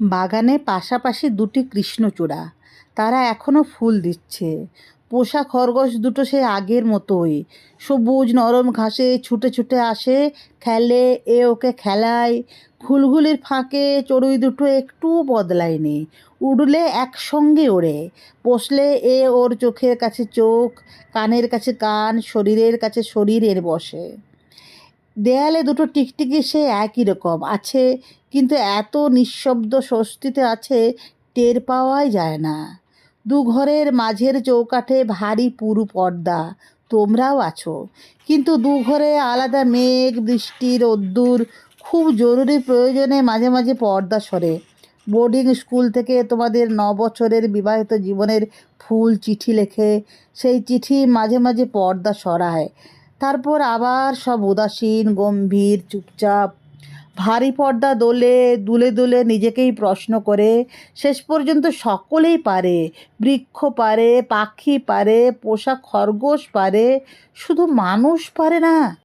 বাগানে পাশাপাশি দুটি কৃষ্ণচূড়া। তারা এখনও ফুল দিচ্ছে। পোষা খরগোশ দুটো সে আগের মতোই। সবুজ নরম ঘাসে ছুটে ছুটে আসে, খেলে, এ ওকে খেলায়। ঘুলঘুলির ফাঁকে চড়ুই দুটো একটুও বদলায়নি। উড়লে একসঙ্গে ওড়ে। বসলে এ ওর চোখের কাছে চোখ, কানের কাছে কান, শরীরের কাছে শরীরের বসে। দেয়ালে দুটো টিকটিকি সে একই রকম। আছে কিন্তু এত নিঃশব্দ স্বস্তিতে আছে, টের পাওয়াই যায় না। দু ঘরের মাঝের চৌকাঠে ভারী পুরু পর্দা, তোমরাও আছো। কিন্তু দু ঘরে আলাদা মেঘ, বৃষ্টি, রোদ্দুর, খুব জরুরি প্রয়োজনে মাঝে মাঝে পর্দা সরে। বোর্ডিং স্কুল থেকে তোমাদের ন বছরের বিবাহিত জীবনের ফুল চিঠি লেখে, সেই চিঠি মাঝে মাঝে পর্দা সরায়। তারপর আবার সব উদাসীন, গম্ভীর, চুপচাপ, ভারী পর্দা দোলে, দুলে দুলে নিজেকেই প্রশ্ন করে। শেষ পর্যন্ত সকলেই পারে, বৃক্ষ পারে, পাখি পারে পোষা খরগোশ পারে, শুধু মানুষ পারে না।